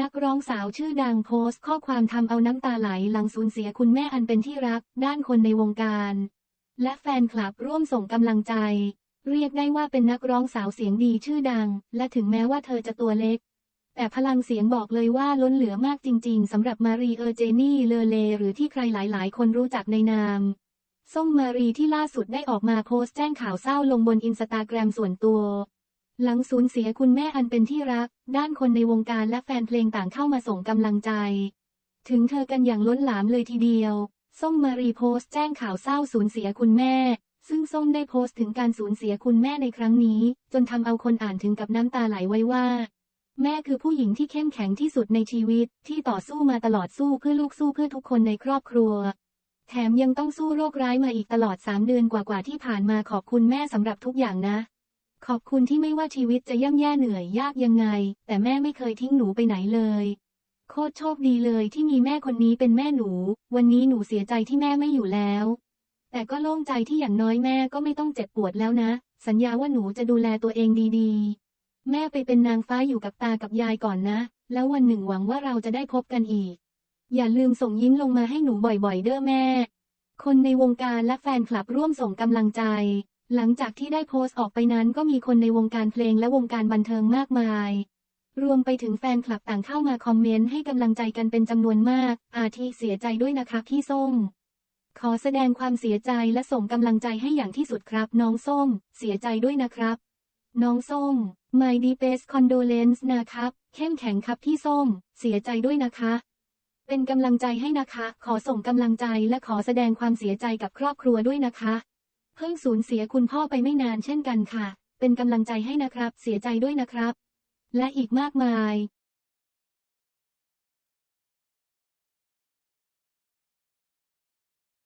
นักร้องสาวชื่อดังโพสต์ข้อความทำเอาน้ำตาไหลหลังสูญเสียคุณแม่อันเป็นที่รัก ด้านคนในวงการ และแฟนคลับร่วมส่งกำลังใจ เรียกได้ว่าเป็นนักร้องสาวเสียงดีชื่อดัง และถึงแม้ว่าเธอจะตัวเล็ก แต่พลังเสียงบอกเลยว่าล้นเหลือมากจริงๆสำหรับมารีเออร์เจนี่เลอเล หรือที่ใครหลายๆ คนรู้จักในนาม ส้มมารีที่ล่าสุดได้ออกมาโพสต์แจ้งข่าวเศร้าลงบนอินสตาแกรมส่วนตัว หลังสูญเสียคุณแม่อันเป็นที่รัก ด้านคนในวงการและแฟนเพลงต่างเข้ามาส่งกำลังใจ ถึงเธอกันอย่างล้นหลามเลยทีเดียว ส้มมารีโพสต์แจ้งข่าวเศร้าสูญเสียคุณแม่ ซึ่งส้มได้โพสต์ถึงการสูญเสียคุณแม่ในครั้งนี้ จนทำเอาคนอ่านถึงกับน้ำตาไหลไว้ว่า แม่คือผู้หญิงที่เข้มแข็งที่สุดในชีวิต ที่ต่อสู้มาตลอดสู้เพื่อลูกสู้เพื่อทุกคนในครอบครัวแถมยังต้องสู้โรคร้ายมาอีกตลอด 3 เดือนกว่าๆที่ผ่านมาขอบคุณแม่สำหรับทุกอย่างนะ ขอบคุณที่ไม่ว่าชีวิตจะย่ำแย่เหนื่อยยากยังไง แต่แม่ไม่เคยทิ้งหนูไปไหนเลย โคตรโชคดีเลยที่มีแม่คนนี้เป็นแม่หนู วันนี้หนูเสียใจที่แม่ไม่อยู่แล้ว แต่ก็โล่งใจที่อย่างน้อยแม่ก็ไม่ต้องเจ็บปวดแล้วนะ สัญญาว่าหนูจะดูแลตัวเองดีๆ แม่ไปเป็นนางฟ้าอยู่กับตากับยายก่อนนะ แล้ววันหนึ่งหวังว่าเราจะได้พบกันอีก อย่าลืมส่งยิ้มลงมาให้หนูบ่อยๆ เด้อแม่ คนในวงการและแฟนคลับร่วมส่งกำลังใจ หลังจากที่ได้โพสต์ออกไปนั้นก็มีคนในวงการเพลงและวงการบันเทิงมากมาย รวมไปถึงแฟนคลับต่างเข้ามาคอมเมนต์ให้กำลังใจกันเป็นจำนวนมาก อาทิเสียใจด้วยนะคะพี่ส้ม ขอแสดงความเสียใจและส่งกำลังใจให้อย่างที่สุดครับ น้องส้ม เสียใจด้วยนะครับ น้องส้ม My deepest condolence นะครับ เข้มแข็งครับพี่ส้ม เสียใจด้วยนะคะ เป็นกำลังใจให้นะคะ ขอส่งกำลังใจและขอแสดงความเสียใจกับครอบครัวด้วยนะคะ เพิ่งสูญเสียคุณพ่อไปไม่นานเช่นกันค่ะ เป็นกำลังใจให้นะครับ เสียใจด้วยนะครับ และอีกมากมาย